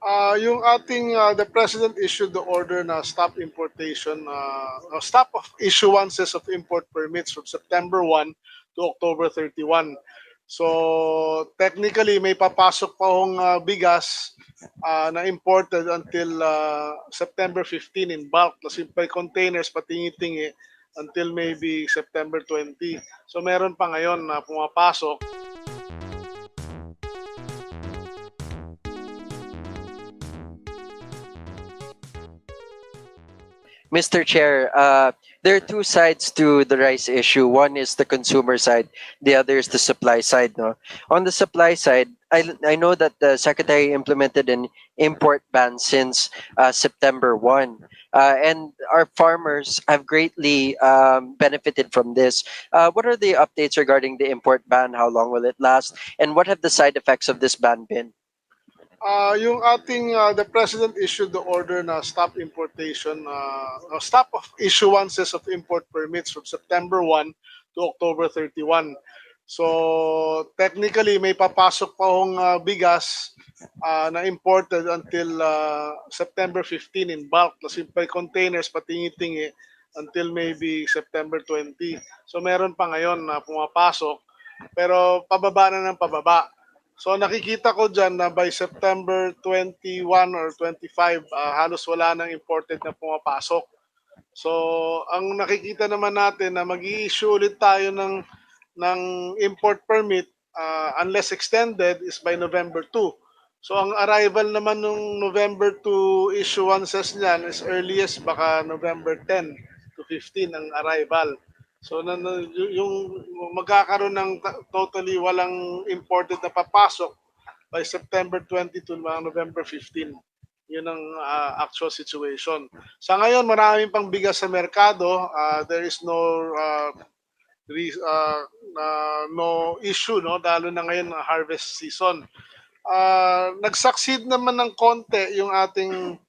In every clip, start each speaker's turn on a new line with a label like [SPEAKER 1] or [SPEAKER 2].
[SPEAKER 1] Ah, yung ating ah, the president issued the order na stop importation uh, stop of issuances of import permits from September 1 to October 31. So technically may papasok pa hong ah, bigas ah, na imported until ah, September 15 in bulk. Kasi by containers patingi-tingi until maybe September 20. So meron pa ngayon na pumapasok.
[SPEAKER 2] Mr. Chair, uh, there are two sides to the rice issue. One is the consumer side, the other is the supply side. No, on the supply side, I I know that the secretary implemented an import ban since uh, September one, uh, and our farmers have greatly um, benefited from this. Uh, what are the updates regarding the import ban? How long will it last? And what have the side effects of this ban been?
[SPEAKER 1] Ah, yung ating ah, the president issued the order na stop importation uh, stop of issuances of import permits from September 1 to October 31. So technically may papasok pa hong ah, bigas ah, na imported until ah, September 15 in bulk kasi by containers patingi-tingi until maybe September 20. So meron pa ngayon na pumapasok pero pababa na ng pababa. So nakikita ko dyan na by September 21 or 25, ah, halos wala nang imported na pumapasok. So ang nakikita naman natin na mag issue ulit tayo ng, ng import permit ah, unless extended is by November 2. So ang arrival naman nung November 2 issuances niyan is earliest baka November 10 to 15 ang arrival. So na, na- yung magkakaroon ng ta- totally walang imported na papasok by September 20 to mga November 15. Yun ang ah, actual situation. Sa ngayon, maraming pang bigas sa merkado. Ah, there is no ah, re- ah, na- no issue no lalo na ngayon ang harvest season. Ah, nag-succeed naman ng konti yung ating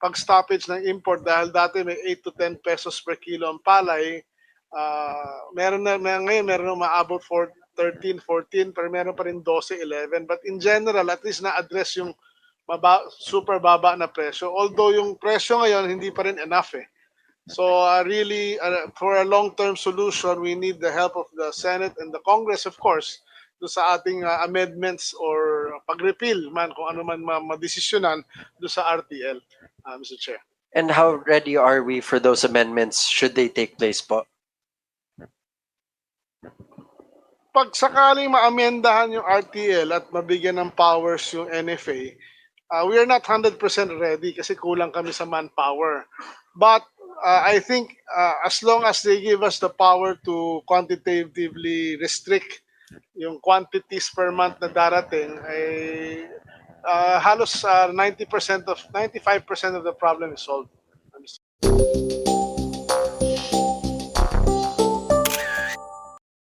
[SPEAKER 1] pag-stoppage ng import dahil dati may 8 to 10 pesos per kilo ang palay ah meron na may, ngayon meron na umaabot for 13, 14 pero meron pa rin 12, 11 but in general at least na-address yung maba, super baba na presyo although yung presyo ngayon hindi pa rin enough eh so uh, really uh, for a long-term solution we need the help of the Senate and the Congress of course do sa ating uh, amendments or pag-repeal man kung ano man ma- madesisyonan do sa RTL uh, Mr. Chair
[SPEAKER 2] And how ready are we for those amendments should they take place po?
[SPEAKER 1] Pag sakaling maamendahan yung RTL at mabigyan ng powers yung NFA, uh, we are not 100% ready kasi kulang kami sa manpower. But uh, I think uh, as long as they give us the power to quantitatively restrict yung quantities per month na darating, ay uh, halos uh, 90% of 95% of the problem is solved.